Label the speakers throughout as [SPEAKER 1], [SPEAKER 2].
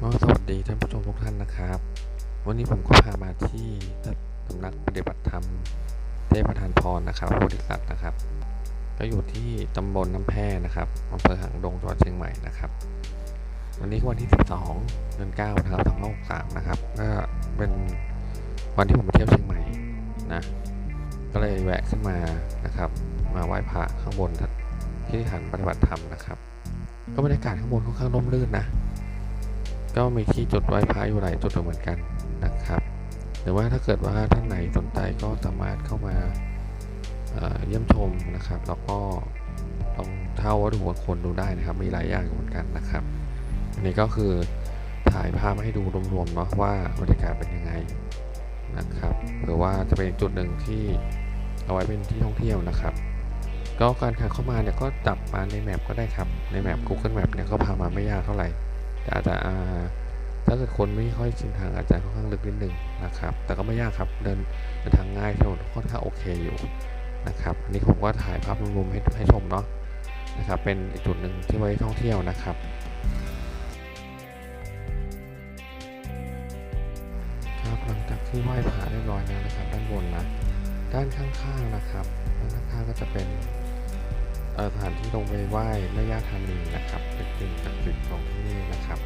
[SPEAKER 1] ก็สวัสดีท่านผู้ชมทุกท่านนะครับ วันนี้ผมก็พามาที่สำนักปฏิบัติธรรมเทพประธานพรนะครับโพธิสัตว์นะครับ ก็อยู่ที่ตำบลน้ำแพ่นะครับอำเภอหางดงจังหวัดเชียงใหม่นะครับ วันนี้วันที่ 12เดือน9นะครับ2563นะครับก็เป็นวันที่ผมมาเที่ยวเชียงใหม่นะก็เลยแวะขึ้นมานะครับ มาไหว้พระข้างบนที่ฐานปฏิบัติธรรมนะครับ ก็บรรยากาศข้างบนค่อนข้างร่มรื่นนะ ก็มีที่จุดไหว้พระอยู่หลายจุดเหมือนกันนะครับ หรือว่าถ้าเกิดว่าท่านไหนสนใจก็สามารถเข้ามาเยี่ยมชมนะครับ แล้วก็ลองเท่าวัตถุมงคลดูได้นะครับ มีหลายอย่างเหมือนกันนะครับ อันนี้ก็คือถ่ายภาพให้ดูรวมๆเนาะว่าบรรยากาศเป็นยังไงนะครับ หรือว่าจะเป็นจุดหนึ่งที่เอาไว้เป็นที่ท่องเที่ยวนะครับ ก็การหาเข้ามาเนี่ยก็จับมาในแมปก็ได้ครับ ในแมป Google Map เนี่ยก็พามาไม่ยากเท่าไหร่ แต่อาจจะถ้าเกิดคนไม่ค่อยชินทางอาจจะค่อนข้างลึกนิดนึงนะครับ แต่ก็ไม่ยากครับเดินเดินทางง่ายถนนค่อนข้างโอเคอยู่นะครับอันนี้ผมก็ถ่ายภาพรวมๆให้ให้ชมเนาะนะครับ เป็นอีกจุดหนึ่งที่ไว้ท่องเที่ยวนะครับครับหลังจากที่ไหว้พระเรียบร้อยแล้วนะครับ ด้านบนนะด้านข้างๆนะครับด้านข้างๆก็จะเป็น สถานที่ลงไปไหว้แม่ย่าธานีนะครับ เป็นสิ่งศักดิ์สิทธิ์ของที่นี่นะครับ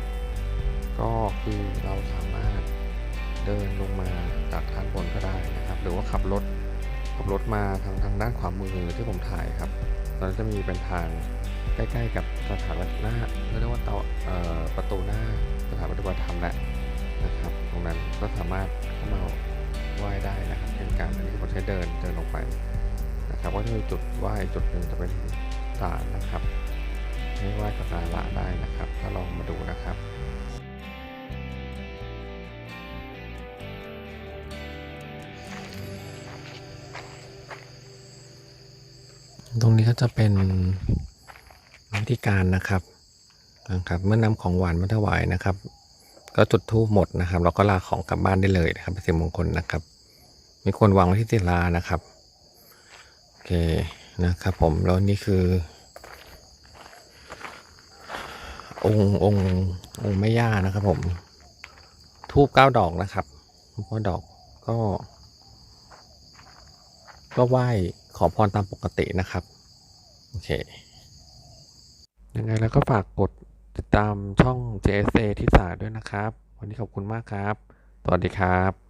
[SPEAKER 1] ก็คือเราสามารถเดินลงมาจากด้านบนก็ได้นะครับ หรือว่าขับรถขับรถมาทางทางด้านขวามือที่ผมถ่ายครับตอนนั้นจะมีเป็นทางใกล้ๆกับสถานหน้าเรียกว่าเตาเอ่อประตูหน้าสถานปฏิบัติธรรมแหละนะครับ ตรงนั้นก็สามารถเข้ามาไหว้ได้นะครับเช่นกันอันนี้ผมใช้เดินเดินลงไป นะครับก็จะมีจุดไหว้จุดหนึ่งจะเป็นศาลนะครับให้ไหว้สักการะได้นะครับ ถ้าลองมาดูนะครับตรงนี้ก็จะเป็นวิธีการนะครับนะครับเมื่อนำของหวานมาถวายนะครับ ก็จุดธูปหมดนะครับแล้วก็ลาของกลับบ้านได้เลยนะครับเป็นสิ่งมงคลนะครับ มีคนวางไว้ที่ศิลานะครับ เคนะครับผมแล้วนี่คือ องค์องค์องค์แม่ย่านะครับผมทูบเก้าดอกนะครับพ่อดอกก็ ก็ไหว้ขอพรตามปกตินะครับ โอเค ยังไงแล้วก็ฝากกดติดตามช่อง JSA ที่สาด้วยนะครับ วันนี้ขอบคุณมากครับ สวัสดีครับ